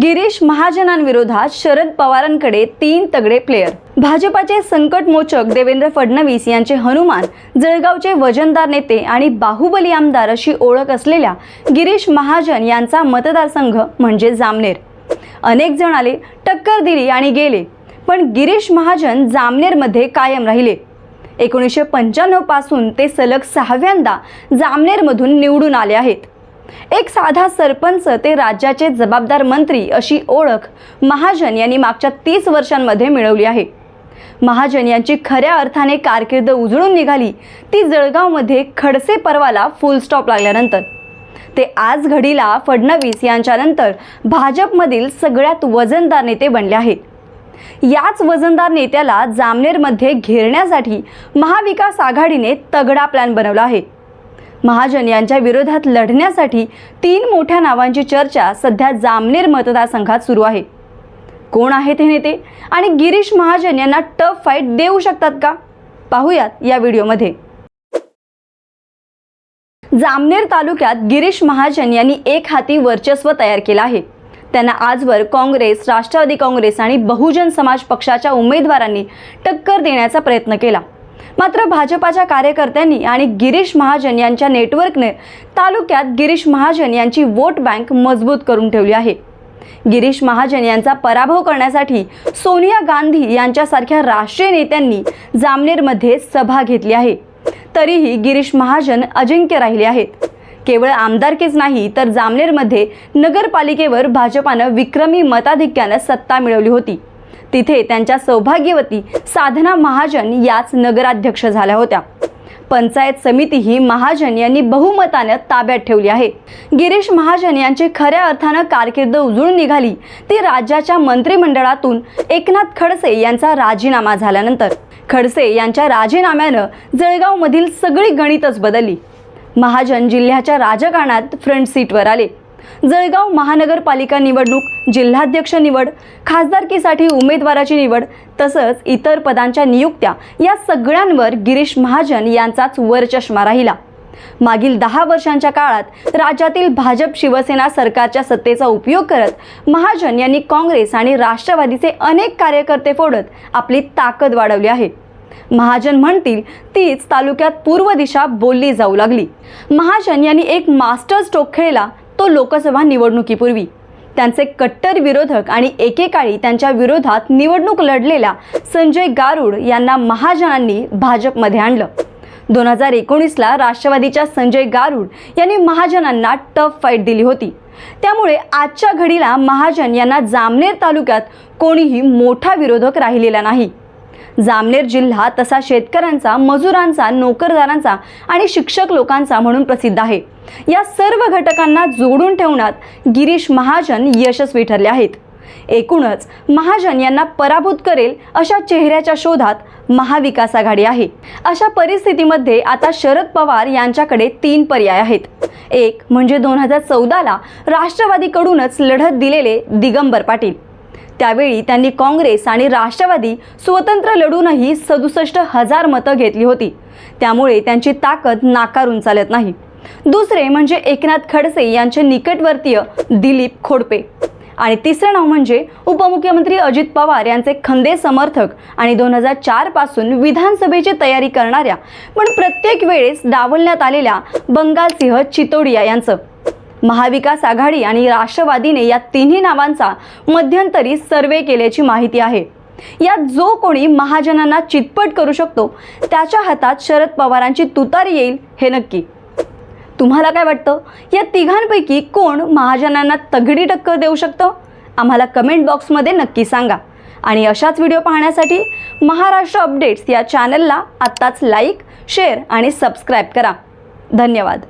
गिरीश महाजनांविरोधात शरद पवारांकडे तीन तगडे प्लेयर भाजपाचे संकटमोचक देवेंद्र फडणवीस यांचे हनुमान जळगावचे वजनदार नेते आणि बाहुबली आमदार अशी ओळख असलेल्या गिरीश महाजन यांचा मतदारसंघ म्हणजे जामनेर. अनेक जण आले टक्कर दिली आणि गेले पण गिरीश महाजन जामनेरमध्ये कायम राहिले. एकोणीसशे पंच्याण्णवपासून ते सलग सहाव्यांदा जामनेरमधून निवडून आले आहेत. एक साधा सरपंच ते राज्याचे जबाबदार मंत्री अशी ओळख महाजन यांनी मागच्या तीस वर्षांमध्ये मिळवली आहे. महाजन यांची खऱ्या अर्थाने कारकीर्द उजळून निघाली ती जळगावमध्ये खडसे पर्वाला फुल स्टॉप लागल्यानंतर. ते आज घडीला फडणवीस यांच्यानंतर भाजपमधील सगळ्यात वजनदार नेते बनले आहेत. याच वजनदार नेत्याला जामनेरमध्ये घेरण्यासाठी महाविकास आघाडीने तगडा प्लॅन बनवला आहे. महाजन यांच्या विरोधात लढण्यासाठी तीन मोठ्या नावांची चर्चा सध्या जामनेर मतदारसंघात सुरू आहे. कोण आहेत हे नेते? आणि गिरीश महाजन यांना टफ फाईट देऊ शकतात का? पाहूयात या व्हिडिओमध्ये. जामनेर तालुक्यात गिरीश महाजन यांनी एक हाती वर्चस्व तयार केलं आहे. त्यांना आजवर काँग्रेस राष्ट्रवादी काँग्रेस आणि बहुजन समाज पक्षाच्या उमेदवारांनी टक्कर देण्याचा प्रयत्न केला. मात्र भाजपाच्या कार्यकर्त्यांनी आणि गिरीश महाजन यांच्या नेटवर्कने तालुक्यात गिरीश महाजन यांची वोट बँक मजबूत करून ठेवली आहे. गिरीश महाजन यांचा पराभव करण्यासाठी सोनिया गांधी यांच्यासारख्या राष्ट्रीय नेत्यांनी जामनेरमध्ये सभा घेतली आहे. तरीही गिरीश महाजन अजिंक्य राहिले आहेत. केवळ आमदारकीच नाही तर जामनेरमध्ये नगरपालिकेवर भाजपानं विक्रमी मताधिक्यानं सत्ता मिळवली होती. तिथे त्यांच्या सौभाग्यवती साधना महाजन याच नगराध्यक्ष झाल्या होत्या. पंचायत समिती ही महाजन यांनी बहुमतानं ताब्यात ठेवली आहे. गिरीश महाजन यांची खऱ्या अर्थानं कारकीर्द उजळून निघाली ती राज्याच्या मंत्रिमंडळातून एकनाथ खडसे यांचा राजीनामा झाल्यानंतर. खडसे यांच्या राजीनाम्यानं जळगावमधील सगळी गणितच बदलली. महाजन जिल्ह्याच्या राजकारणात फ्रंट सीटवर आले. जळगाव महानगरपालिका निवडणूक जिल्हाध्यक्ष निवड खासदारकीसाठी उमेदवाराची निवड तसंच इतर पदांच्या नियुक्त्या या सगळ्यांवर गिरीश महाजन यांचाच वरचष्मा राहिला. मागील दहा वर्षांच्या काळात राज्यातील भाजप शिवसेना सरकारच्या सत्तेचा उपयोग करत महाजन यांनी काँग्रेस आणि राष्ट्रवादीचे अनेक कार्यकर्ते फोडत आपली ताकद वाढवली आहे. महाजन म्हणतील तीच तालुक्यात पूर्व दिशा बोलली जाऊ लागली. महाजन यांनी एक मास्टर स्ट्रोक खेळला तो लोकसभा निवडणुकीपूर्वी. त्यांचे कट्टर विरोधक आणि एकेकाळी त्यांच्या विरोधात निवडणूक लढलेल्या संजय गारुड यांना महाजनांनी भाजपमध्ये आणलं. दोन हजार एकोणीसला राष्ट्रवादीच्या संजय गारुड यांनी महाजनांना टफ फाईट दिली होती. त्यामुळे आजच्या घडीला महाजन यांना जामनेर तालुक्यात कोणीही मोठा विरोधक राहिलेला नाही. जामनेर जिल्हा तसा शेतकऱ्यांचा मजुरांचा नोकरदारांचा आणि शिक्षक लोकांचा म्हणून प्रसिद्ध आहे. या सर्व घटकांना जोडून ठेवण्यात गिरीश महाजन यशस्वी ठरले आहेत. एकूणच महाजन यांना पराभूत करेल अशा चेहऱ्याच्या शोधात महाविकास आघाडी आहे. अशा परिस्थितीमध्ये आता शरद पवार यांच्याकडे तीन पर्याय आहेत. एक म्हणजे दोन हजार चौदाला राष्ट्रवादीकडूनच लढत दिलेले दिगंबर पाटील. त्यावेळी त्यांनी काँग्रेस आणि राष्ट्रवादी स्वतंत्र लढूनही सदुसष्ट हजार मतं घेतली होती. त्यामुळे त्यांची ताकद नाकारून चालत नाही. दुसरे म्हणजे एकनाथ खडसे यांचे निकटवर्तीय दिलीप खोडपे. आणि तिसरं नाव म्हणजे उपमुख्यमंत्री अजित पवार यांचे खंदे समर्थक आणि दोन हजार चारपासून विधानसभेची तयारी करणाऱ्या पण प्रत्येक वेळेस डावलण्यात आलेल्या बंगालसिंह चितोडिया यांचं. महाविकास आघाडी आणि राष्ट्रवादीने या तिन्ही नावांचा मध्यंतरी सर्वे केल्याची माहिती आहे. यात जो कोणी महाजनांना चितपट करू शकतो त्याच्या हातात शरद पवारांची तुतारी येईल हे नक्की. तुम्हाला काय वाटतं? या तिघांपैकी कोण महाजनांना तगडी टक्कर देऊ शकतं? आम्हाला कमेंट बॉक्समध्ये नक्की सांगा. आणि अशाच व्हिडिओ पाहण्यासाठी महाराष्ट्र अपडेट्स या चॅनलला आत्ताच लाईक शेअर आणि सबस्क्राईब करा. धन्यवाद.